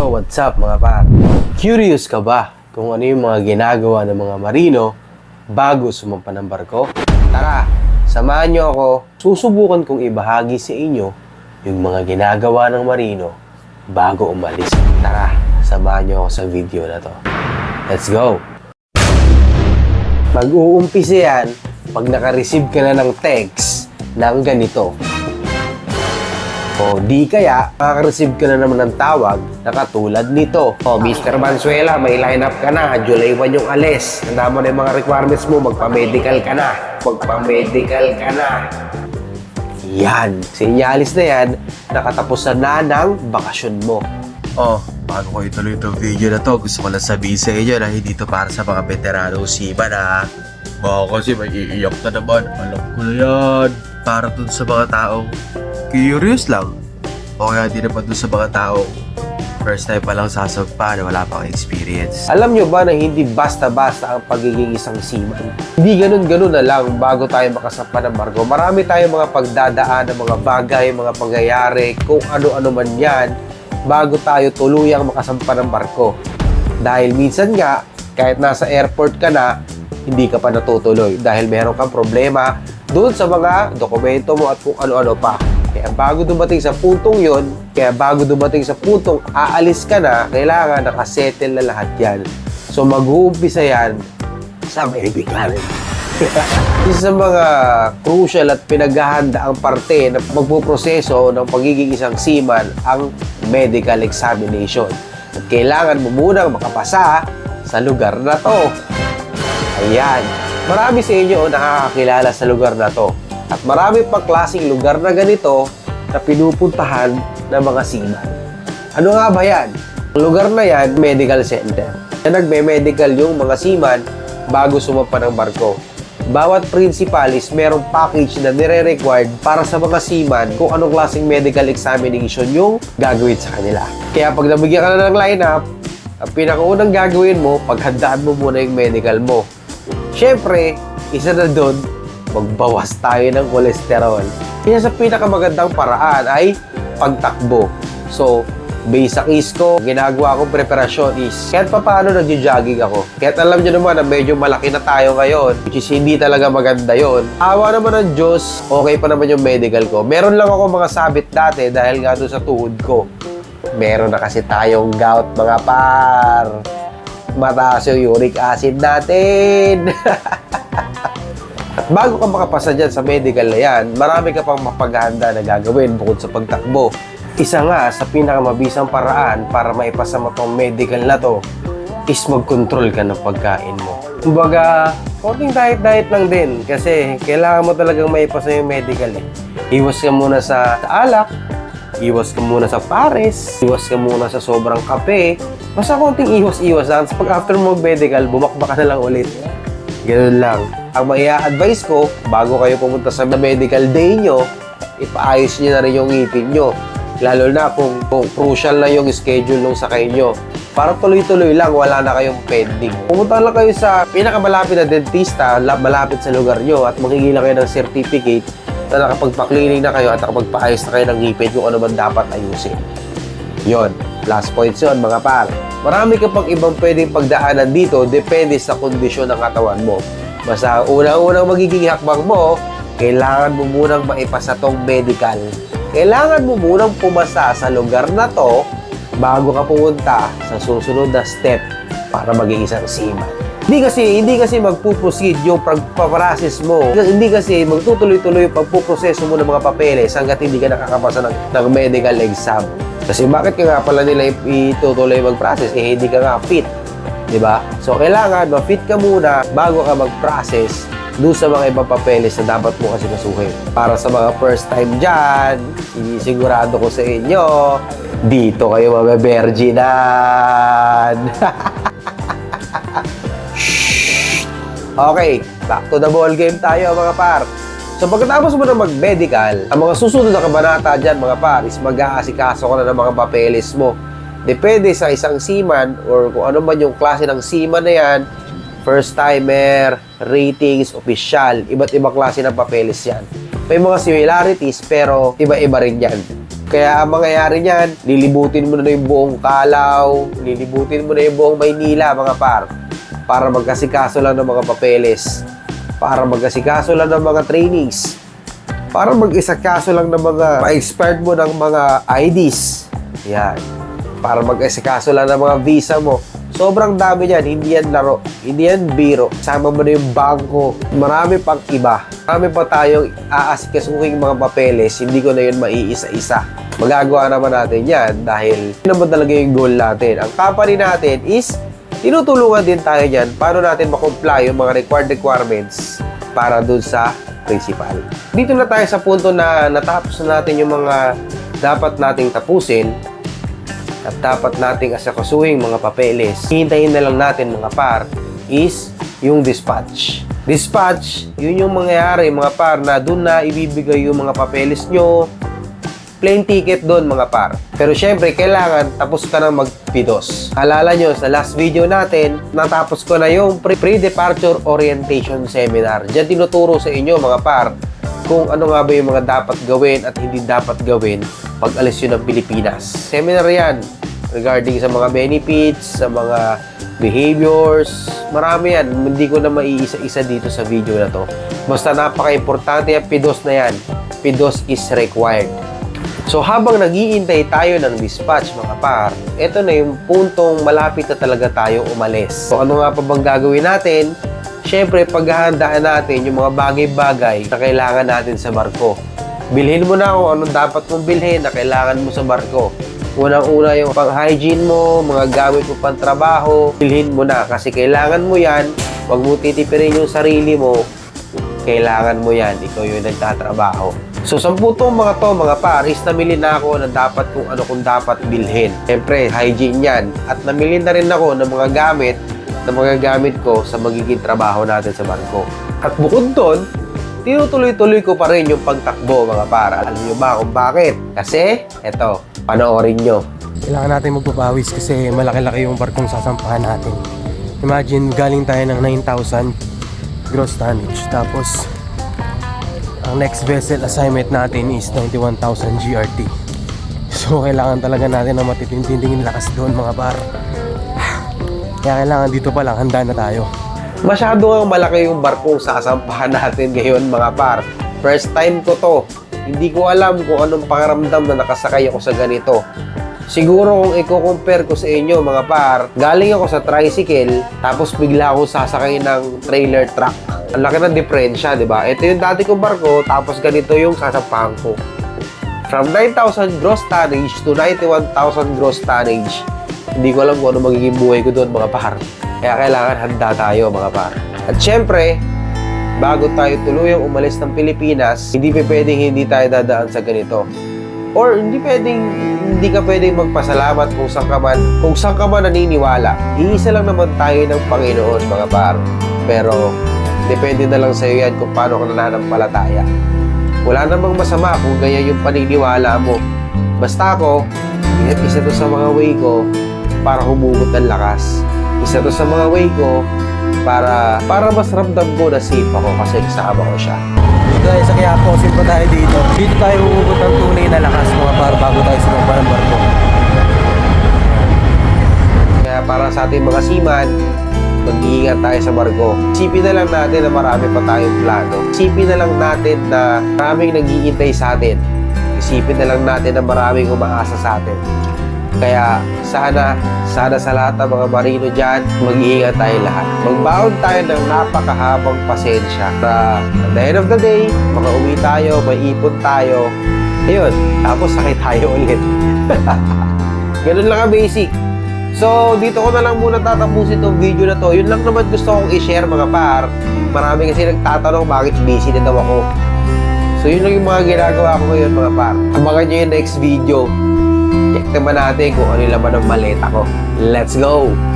Yo, what's up mga par? Curious ka ba kung ano yung mga ginagawa ng mga marino bago sumampa ng barko? Tara, samahan niyo ako. Susubukan kong ibahagi sa inyo yung mga ginagawa ng marino bago umalis. Tara, samahan niyo ako sa video na to. Let's go! Mag-uumpisa yan pag naka-receive ka na ng text ng ganito. O di kaya, makaka-receive ka na naman ng tawag na katulad nito. O, Mr. Mansuela, may lineup ka na. July 1 yung alis. Handa mo na yung mga requirements mo. Magpa-medical ka na. Magpa-medical ka na. Yan. Sinyalis na yan, nakatapusan na ng bakasyon mo. Oh, bago ko ituloy itong video na to, gusto ko lang sabihin sa inyo na hindi to para sa mga veterano seaman ha. Baka kasi may iiyak na naman. Alam ko na yan. Para dun sa mga taong curious lang. O kaya di naman dun sa mga taong first time pa lang sasagpa na wala pang experience. Alam nyo ba na hindi basta-basta ang pagiging isang seaman? Hindi ganun-ganun na lang bago tayo makasampa ng barko. Marami tayong mga pagdadaan ng mga bagay, mga pangyayari, kung ano-ano man yan, bago tayo tuluyang makasampa ng barko. Dahil minsan nga, kahit nasa airport ka na, hindi ka pa natutuloy dahil meron kang problema doon sa mga dokumento mo at kung ano-ano pa. Kaya bago dumating sa puntong yon, kaya bago dumating sa puntong aalis ka na, kailangan nakasettle na lahat yan. So mag-uumpisa yan sa medical. Isa sa mga crucial at pinaghahanda ang parte na magpuproseso ng pagiging isang seaman ang medical examination. At kailangan mo munang makapasa sa lugar na to. Ayan. Marami sa inyo ang nakakakilala sa lugar na to. At marami pang klaseng lugar na ganito na pinupuntahan ng mga seaman. Ano nga ba yan? Ang lugar na yan, medical center. Na nagme-medical yung mga seaman bago sumapa ng barko. Bawat principal is merong package na nire-required para sa mga seaman kung anong klaseng medical examination yung gagawin sa kanila. Kaya pag nabigyan ka na ng lineup, ang pinakaunang gagawin mo, paghandaan mo muna yung medical mo. Siyempre, isa na doon, magbawas tayo ng kolesterol. Kaya sa pinakamagandang paraan ay pagtakbo. So, based sa case ko, ginagawa kong preparasyon is kahit pa paano nagjo-jogging ako. Kahit alam nyo naman na medyo malaki na tayo ngayon, which is hindi talaga maganda yon. Awa naman ng Diyos, okay pa naman yung medical ko. Meron lang ako mga sabit dati dahil nga doon sa tuhod ko. Meron na kasi tayong gout mga par. Mataas yung uric acid natin. At bago ka makapasa dyan sa medical na yan, marami ka pang mapaghahanda na gagawin bukod sa pagtakbo. Isa nga sa pinakamabisang paraan para maipasa mo tong medical na to is mag-control ka ng pagkain mo. Kumbaga, konting diet-diet lang din kasi kailangan mo talagang maipasa yung medical eh. Iwas ka muna sa, sa alak, iwas ka muna sa pares, iwas ka muna sa sobrang kape, basta konting iwas-iwas lang. Tapos pag after mo medical, bumakba ka na lang ulit. Ganun lang. Ang maya advice ko, bago kayo pumunta sa medical day nyo, ipaayos nyo na rin yung ngipin nyo. Lalo na kung, kung crucial na yung schedule nung sakay nyo. Para tuloy-tuloy lang, wala na kayong pending. Pumunta lang kayo sa pinakamalapit na dentista, la- malapit sa lugar nyo at mangingilang kayo ng certificate na nakapagpa-cleaning na kayo at nakapagpaayos na kayo ng ngipin kung ano man dapat ayusin. Yon, plus points yon mga par. Marami ka pang ibang pwedeng pagdaanan dito depende sa kondisyon ng katawan mo. Basta unang-unang magiging hakbang mo, kailangan mo munang maipasa tong medical. Kailangan mo munang pumasa sa lugar na to bago ka pumunta sa susunod na step para maging isang seaman. Hindi kasi hindi kasi magpuproceed yung pagpaprocess mo. Hindi kasi magtutuloy-tuloy yung pagpuproseso mo ng mga papeles hanggat hindi ka nakakapasa ng, ng medical exam. Kasi bakit ka nga pala nila itutuloy mag-process? Eh, hindi ka nga fit. Di ba? So, kailangan ma-fit ka muna bago ka mag-process doon sa mga ibang papeles na dapat mo kasi masuhin. Para sa mga first time dyan, sinisigurado ko sa inyo, dito kayo mabe-virginan. Okay, back to the ball game tayo mga par. So pagkatapos mo na mag-medical, ang mga susunod na kabanata dyan mga par is mag-aasikaso ka na ng mga papeles mo. Depende sa isang seaman or kung ano man yung klase ng seaman na yan, first timer, ratings, official, iba't ibang klase ng papeles yan. May mga similarities pero iba-iba rin yan. Kaya ang mangyayari niyan, lilibutin mo na yung buong Kalaw, lilibutin mo na yung buong Maynila, mga par, para magkasikaso lang ng mga papeles, para magkasikaso lang ng mga trainings, para mag-isakaso lang ng mga ma-expired mo ng mga IDs. Yan. Para mag-isakaso lang ng mga visa mo. Sobrang dami yan. Hindi yan laro. Hindi yan biro. Sama mo na yung bangko. Marami pang iba. Marami pa tayong aasikasuhin mga papeles. Hindi ko na yun maiisa-isa. Magagawa naman natin yan dahil yun naman talaga yung goal natin. Ang company natin is tinutulungan din tayo dyan paano natin makomply yung mga required requirements para dun sa principal. Dito na tayo sa punto na natapos na natin yung mga dapat nating tapusin at dapat nating asakasuhin mga papeles. Hintayin na lang natin mga par is yung dispatch. Dispatch, yun yung mangyayari mga par na dun na ibibigay yung mga papeles nyo, plain ticket doon mga par. Pero syempre, kailangan tapos ka na magpidos. Alala nyo, sa last video natin, natapos ko na yung pre- pre-departure orientation seminar. Diyan tinuturo sa inyo mga par kung ano nga ba yung mga dapat gawin at hindi dapat gawin pag alis yun ng Pilipinas. Seminar yan regarding sa mga benefits, sa mga behaviors, marami yan. Hindi ko na maiisa-isa dito sa video na to. Basta napaka-importante ang PIDOS na yan. PIDOS is required. So habang nagiintay tayo ng dispatch mga par, ito na yung puntong malapit na talaga tayo umalis. So ano nga pa bang gagawin natin? Siyempre, paghahandaan natin yung mga bagay-bagay na kailangan natin sa barko. Bilhin mo na kung anong dapat mong bilhin na kailangan mo sa barko. Unang-una yung pang-hygiene mo, mga gamit mo pang trabaho, bilhin mo na kasi kailangan mo yan. Huwag mo titipirin yung sarili mo, kailangan mo yan. Ikaw yung nagtatrabaho. So, sa putong mga to, mga paris, namili na ako ng dapat kung ano kung dapat bilhin. Siyempre, hygiene yan. At namili na rin ako ng mga gamit na mga gamit ko sa magiging trabaho natin sa barko. At bukod doon, tinutuloy-tuloy ko pa rin yung pagtakbo mga para. Alam nyo ba kung bakit? Kasi, eto, panoorin nyo. Kailangan natin magpapawis kasi malaki-laki yung barkong sasampahan natin. Imagine, galing tayo ng 9,000 gross tonnage. Tapos, ang next vessel assignment natin is 91,000 GRT. So, kailangan talaga natin ng matitinding lakas doon mga par. Kaya kailangan dito pa lang, handa na tayo. Masyado nga malaki yung barkong sasampahan natin ngayon mga par. First time ko to. Hindi ko alam kung anong pakiramdam na nakasakay ako sa ganito. Siguro kung i-compare ko sa inyo mga par, galing ako sa tricycle, tapos bigla ako sasakay ng trailer truck. Ang laki ng diferensya, di ba? Ito yung dati kong barko, tapos ganito yung sasampahan ko. From 9,000 gross tonnage to 91,000 gross tonnage, hindi ko alam kung ano magiging buhay ko doon mga par. Kaya kailangan handa tayo mga par. At syempre, bago tayo tuluyang umalis ng Pilipinas, hindi pa pwedeng hindi tayo dadaan sa ganito. Or hindi pwedeng hindi ka pwedeng magpasalamat kung saan ka man, kung saan ka man naniniwala. Iisa lang naman tayo ng Panginoon mga par. Pero depende na lang sa iyo yan kung paano ka nananampalataya. Wala namang masama kung ganyan yung paniniwala mo. Basta ako, isa to sa mga way ko para humugot ng lakas. Isa to sa mga way ko para para mas ramdam ko na safe ako kasi kasama ko siya. Guys, sa kaya po, pa tayo dito. Dito tayo hugot ng tunay na lakas mga par bago tayo sumamba ng barko. Kaya para sa ating mga seaman, mag-iingat tayo sa barko. Isipin na lang natin na marami pa tayong plano. Isipin na lang natin na maraming nag-iintay sa atin. Isipin na lang natin na maraming umaasa sa atin. Kaya sana, sana sa lahat ng mga marino dyan, mag-iingat tayo lahat. Magbaon tayo ng napakahabang pasensya para at the end of the day, makauwi tayo, may ipon tayo. Ayun, tapos sakit tayo ulit. Ganun lang ang basic. So, dito ko na lang muna tatapusin itong video na to. Yun lang naman gusto kong i-share mga par. Marami kasi nagtatanong bakit busy na daw ako. So, yun lang yung mga ginagawa ko ngayon mga par. Abangan nyo yung next video. Naman natin kung ano yung laman ng maleta ko. Let's go!